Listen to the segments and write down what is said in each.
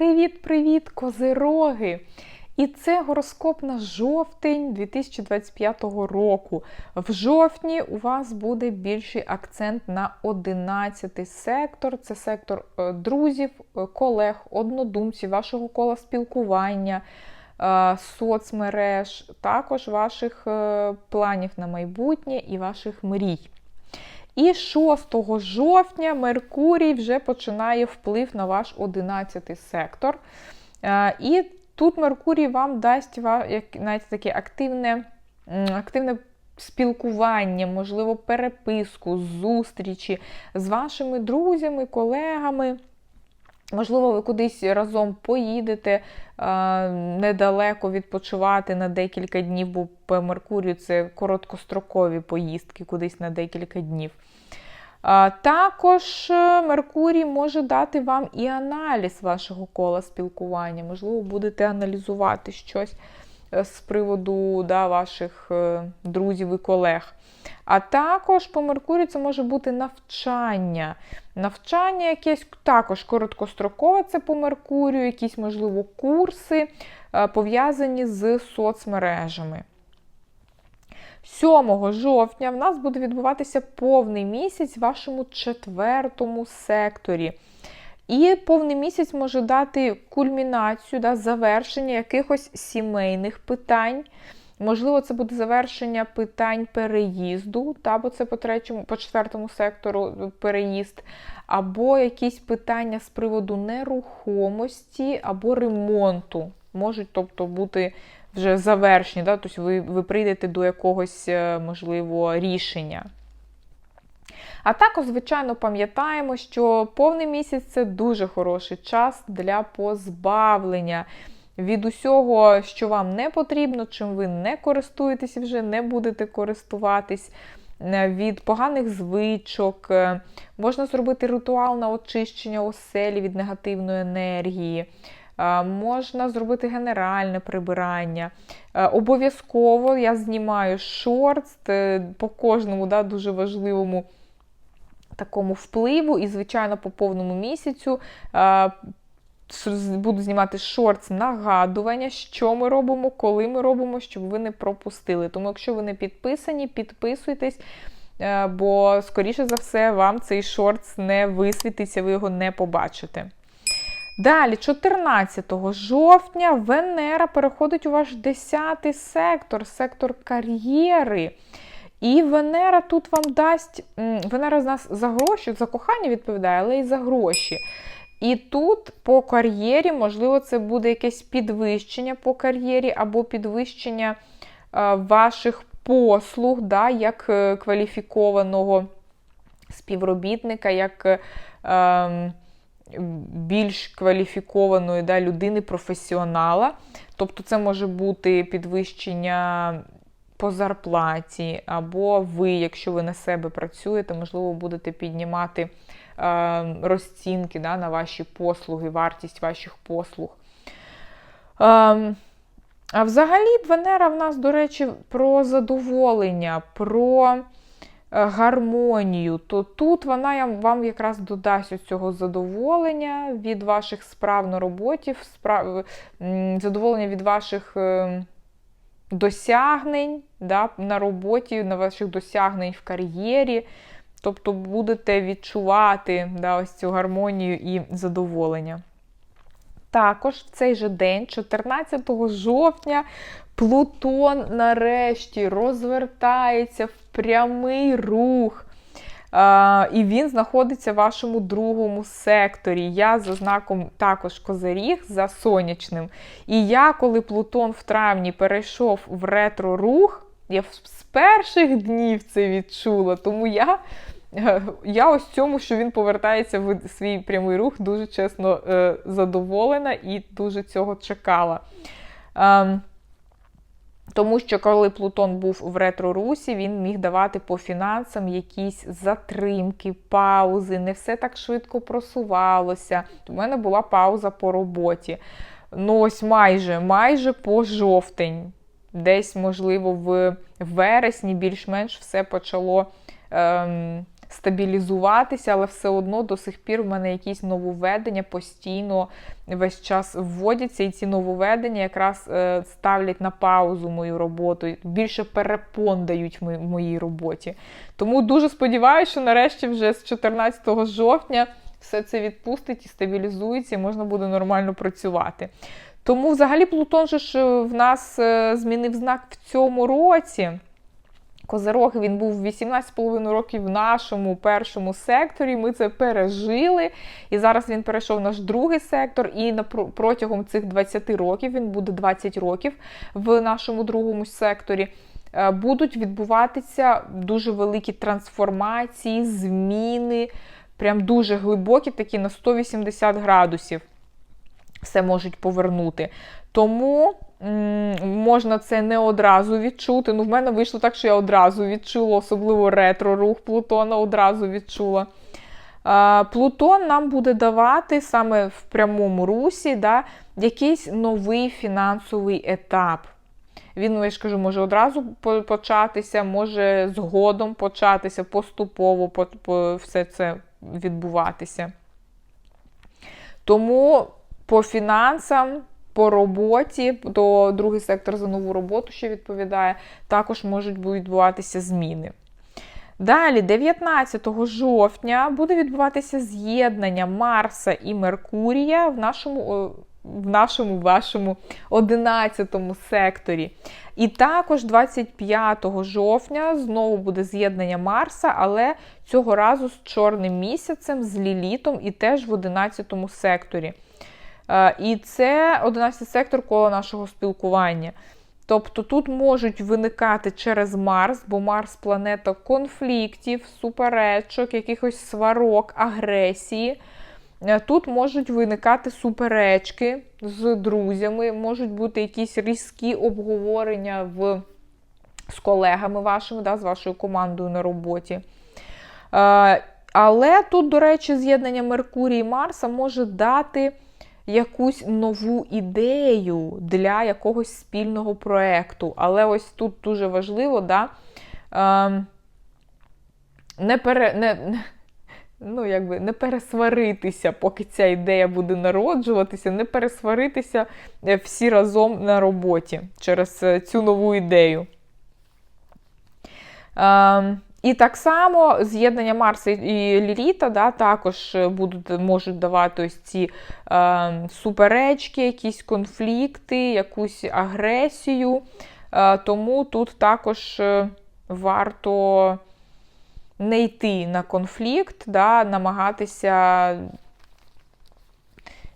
Привіт-привіт, козироги! І це гороскоп на жовтень 2025 року. В жовтні у вас буде більший акцент на 11 сектор. Це сектор е, друзів, е, колег, однодумців, вашого кола спілкування, е, соцмереж, також ваших планів на майбутнє і ваших мрій. І 6 жовтня Меркурій вже починає вплив на ваш 11 сектор. Е, і тут Меркурій вам дасть навіть таке активне, активне спілкування, можливо, переписку, зустрічі з вашими друзями, колегами. Можливо, ви кудись разом поїдете недалеко відпочивати на декілька днів, бо по Меркурію це короткострокові поїздки кудись на декілька днів. Також е, Меркурій може дати вам і аналіз вашого кола спілкування. Можливо, будете аналізувати щось з приводу да, ваших е, друзів і колег. А також по Меркурію це може бути навчання. Навчання якесь також короткострокове це по Меркурію, якісь, можливо, курси е, пов'язані з соцмережами. 7 жовтня в нас буде відбуватися повний місяць в вашому четвертому секторі. І повний місяць може дати кульмінацію, да, завершення якихось сімейних питань. Можливо, це буде завершення питань переїзду, та, бо це по третьому, по четвертому сектору переїзд, або якісь питання з приводу нерухомості або ремонту. Можуть, тобто, бути вже завершені, да? тобто ви, ви прийдете до якогось, е, можливо, рішення. А також, звичайно, пам'ятаємо, що повний місяць це дуже хороший час для позбавлення від усього, що вам не потрібно, чим ви не користуєтесь вже не будете користуватись, е, від поганих звичок. Е, можна зробити ритуал на очищення оселі від негативної енергії. Е, можна зробити генеральне прибирання. Обов'язково я знімаю шорт по кожному да, дуже важливому такому впливу, і, звичайно, по повному місяцю буду знімати шортс нагадування, що ми робимо, коли ми робимо, щоб ви не пропустили. Тому, якщо ви не підписані, підписуйтесь, е, бо, скоріше за все, вам цей шортс не висвітиться, ви його не побачите. Далі, 14 жовтня, Венера переходить у ваш 10 сектор, сектор кар'єри. І Венера тут вам дасть, Венера з нас за гроші, за кохання відповідає, але і за гроші. І тут по кар'єрі, можливо, це буде якесь підвищення по кар'єрі, або підвищення е, ваших послуг, да, як е, кваліфікованого співробітника, як е, більш кваліфікованої да, людини, професіонала. Тобто, це може бути підвищення. По зарплаті, або ви, якщо ви на себе працюєте, можливо, будете піднімати Е, розцінки да, на ваші послуги, вартість ваших послуг. Ем, а взагалі, Венера в нас, до речі, про задоволення, про е, гармонію, то тут вона вам якраз додасть цього задоволення від ваших справ на роботі, задоволення від ваших ем, досягнень да, на роботі, на ваших досягнень в кар'єрі. Тобто будете відчувати да, ось цю гармонію і задоволення. Також в цей же день, 14 жовтня, Плутон нарешті розвертається в прямий рух. І він знаходиться в вашому другому секторі. Я за знаком також козиріг, за сонячним. І я, коли Плутон в травні перейшов в ретро-рух, я з перших днів це відчула. Тому я я ось цьому, що він повертається в свій прямий рух, дуже чесно е, задоволена і дуже цього чекала. Тому що, коли Плутон був в ретро-русі, він міг давати по фінансам якісь затримки, паузи, не все так швидко просувалося. У мене була пауза по роботі. Ну, ось майже майже по жовтень. Десь, можливо, в вересні більш-менш все почало ем, стабілізуватися, але все одно до сих пір в мене якісь нововведення постійно весь час вводяться, і ці нововведення якраз е, ставлять на паузу мою роботу, більше перепон дають моїй роботі. Тому дуже сподіваюся, що нарешті вже з 14 жовтня все це відпустить і стабілізується, і можна буде нормально працювати. Тому, взагалі, Плутон же ж е, в нас е, змінив знак в цьому році. Козирог він був 18,5 років в нашому першому секторі. Ми це пережили. І зараз він перейшов в наш другий сектор. І протягом цих 20 років він буде 20 років в нашому другому секторі. Е, будуть відбуватися дуже великі трансформації, зміни, прям дуже глибокі, такі на 180 градусів. Все можуть повернути. Тому можна це не одразу відчути. Ну, в мене вийшло так, що я одразу відчула, особливо ретро-рух Плутона одразу відчула. Плутон нам буде давати саме в прямому русі да, якийсь новий фінансовий етап. Він, ну, я ж кажу, може одразу початися, може згодом початися, поступово по, по, все це відбуватися. Тому по фінансам по роботі, то другий сектор за нову роботу, що відповідає, також можуть відбуватися зміни. Далі, 19 жовтня, буде відбуватися з'єднання Марса і Меркурія в нашому в нашому вашому 11 секторі. І також 25 жовтня знову буде з'єднання Марса, але цього разу з чорним місяцем, з лілітом і теж в 11 секторі. Е, і це 11 сектор коло нашого спілкування. Тобто тут можуть виникати через Марс, бо Марс планета конфліктів, суперечок, якихось сварок, агресії. Е, тут можуть виникати суперечки з друзями, можуть бути якісь різкі обговорення в, з колегами вашими, да, з вашою командою на роботі. Е, але тут, до речі, з'єднання Меркурія і Марса може дати якусь нову ідею для якогось спільного проєкту. Але ось тут дуже важливо, да, е, не пере, не, ну, якби, не пересваритися, поки ця ідея буде народжуватися, не пересваритися е, всі разом на роботі через е, цю нову ідею. Е, і так само з'єднання Марса і Ліліта да, також будуть, можуть давати ось ці е, суперечки, якісь конфлікти, якусь агресію. Е, тому тут також е, варто не йти на конфлікт, да, намагатися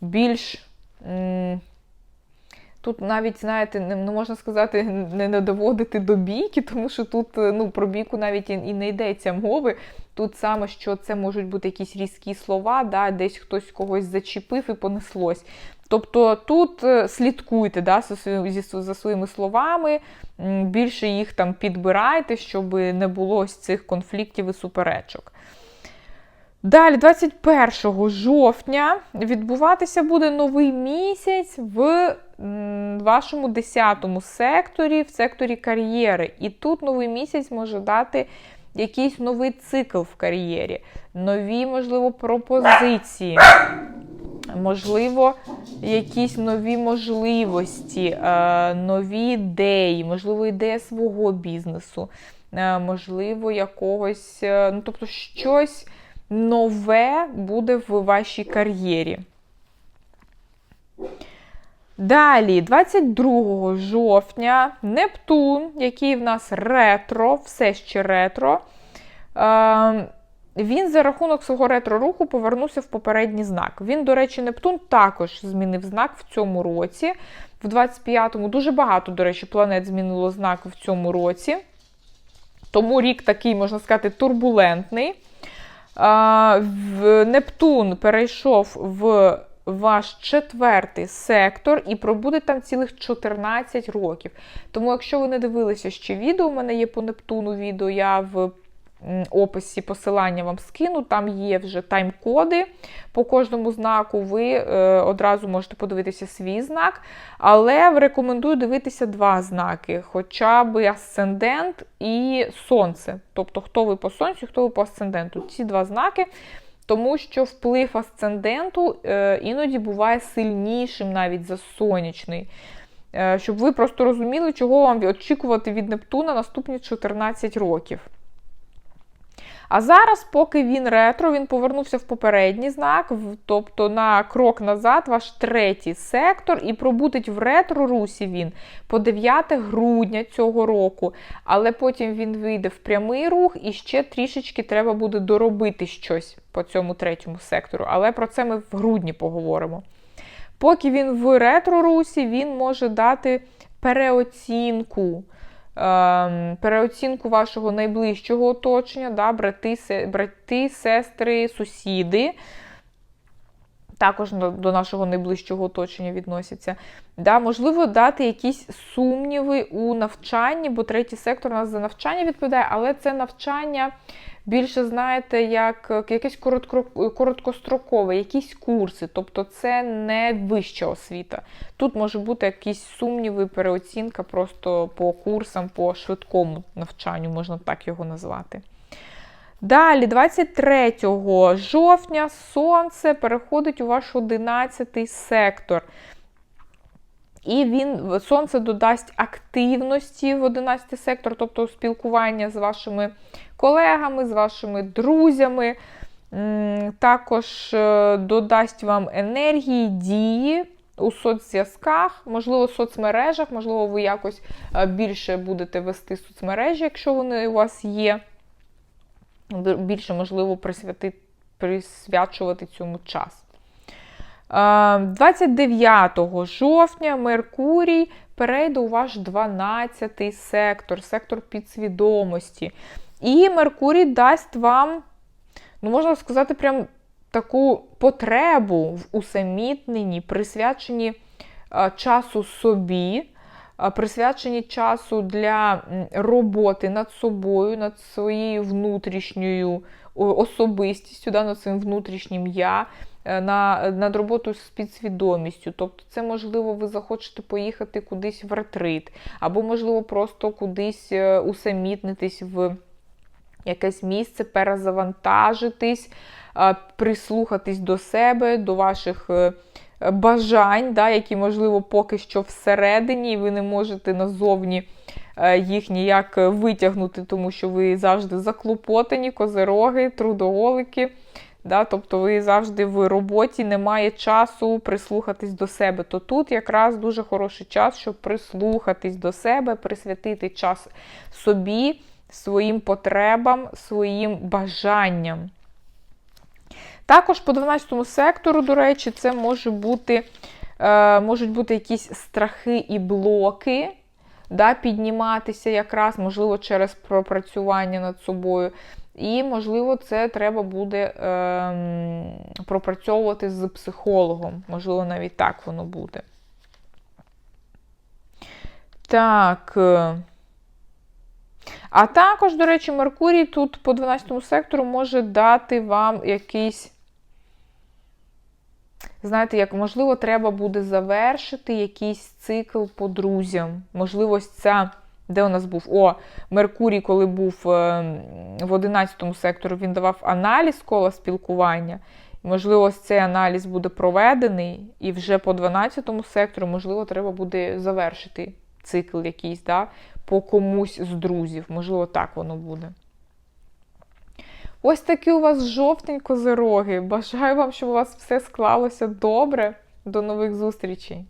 більш. Тут навіть, знаєте, не можна сказати, не, не доводити до бійки, тому що тут е, ну, про бійку навіть і, і не йдеться мови. Тут саме, що це можуть бути якісь різкі слова, да, десь хтось когось зачепив і понеслось. Тобто тут е, слідкуйте да, за своїми словами, більше їх там підбирайте, щоб не було ось цих конфліктів і суперечок. Далі, 21 жовтня, відбуватися буде новий місяць в вашому 10 секторі, в секторі кар'єри. І тут новий місяць може дати якийсь новий цикл в кар'єрі, нові, можливо, пропозиції. Можливо, якісь нові можливості, е, нові ідеї, можливо, ідея свого бізнесу, е, можливо, якогось, е, ну, тобто, щось нове буде в вашій кар'єрі. Далі, 22 жовтня, Нептун, який в нас ретро, все ще ретро. Е, він за рахунок свого ретро-руху повернувся в попередній знак. Він, до речі, Нептун також змінив знак в цьому році. В 25-му дуже багато, до речі, планет змінило знак в цьому році. Тому рік такий, можна сказати, турбулентний. Нептун перейшов в ваш четвертий сектор і пробуде там цілих 14 років. Тому, якщо ви не дивилися ще відео, у мене є по Нептуну відео, я в описі посилання вам скину, там є вже тайм-коди по кожному знаку. Ви е, одразу можете подивитися свій знак, але рекомендую дивитися два знаки: хоча б асцендент і сонце. Тобто, хто ви по сонцю, хто ви по асценденту. Ці два знаки. Тому що вплив асценденту е, іноді буває сильнішим навіть за сонячний. Е, щоб ви просто розуміли, чого вам очікувати від Нептуна наступні 14 років. А зараз, поки він ретро, він повернувся в попередній знак, тобто на крок назад, ваш третій сектор, і пробудить в ретро-русі він по 9 грудня цього року. Але потім він вийде в прямий рух і ще трішечки треба буде доробити щось по цьому третьому сектору. Але про це ми в грудні поговоримо. Поки він в ретро-русі, він може дати переоцінку. Ем, переоцінку вашого найближчого оточення, да, брати, брати, сестри, сусіди. Також до нашого найближчого оточення відносяться. Да, Можливо, дати якісь сумніви у навчанні, бо третій сектор у нас за навчання відповідає, але це навчання більше, знаєте, як якесь короткострокове, якісь курси, тобто це не вища освіта. Тут може бути якісь сумніви, переоцінка просто по курсам, по швидкому навчанню, можна так його назвати. Далі, 23 жовтня, сонце переходить у ваш 11 сектор. І він, сонце додасть активності в 11 сектор, тобто спілкування з вашими колегами, з вашими друзями. Також е, додасть вам енергії, дії у соцзв'язках, можливо, в соцмережах, можливо, ви якось е, більше будете вести соцмережі, якщо вони у вас є. Більше, можливо, присвятити, присвячувати цьому час. 29 е, жовтня Меркурій перейде у ваш 12 сектор, сектор підсвідомості. І Меркурій дасть вам, ну, можна сказати, прям таку потребу в усамітненні, присвяченні часу собі, а, присвяченні часу для роботи над собою, над своєю внутрішньою особистістю, над своїм внутрішнім я. Е, на, над роботою з підсвідомістю. Тобто, це, можливо, ви захочете поїхати кудись в ретрит, або, можливо, просто кудись е, усамітнитись в якесь місце, перезавантажитись, прислухатись до себе, до ваших е, бажань, да, які, можливо, поки що всередині, і ви не можете назовні е, їх ніяк витягнути, тому що ви завжди заклопотані, козероги, трудоголики. Да, Тобто ви завжди в роботі немає часу прислухатись до себе. То тут якраз дуже хороший час, щоб прислухатись до себе, присвятити час собі своїм потребам, своїм бажанням. Також по 12 сектору, до речі, це може бути, е, можуть бути якісь страхи і блоки, да, підніматися якраз, можливо, через пропрацювання над собою. І, можливо, це треба буде е, пропрацьовувати з психологом. Можливо, навіть так воно буде. Так. Е, а також, до речі, Меркурій тут по 12 сектору може дати вам якийсь, знаєте, як, можливо, треба буде завершити якийсь цикл по друзям. Можливо, ця, де у нас був? О, Меркурій, коли був ем, в 11 секторі, він давав аналіз кола спілкування. Можливо, цей аналіз буде проведений, і вже по 12 сектору, можливо, треба буде завершити цикл якийсь, да, по комусь з друзів. Можливо, так воно буде. Ось такі у вас жовтень козироги. Бажаю вам, щоб у вас все склалося добре. До нових зустрічей!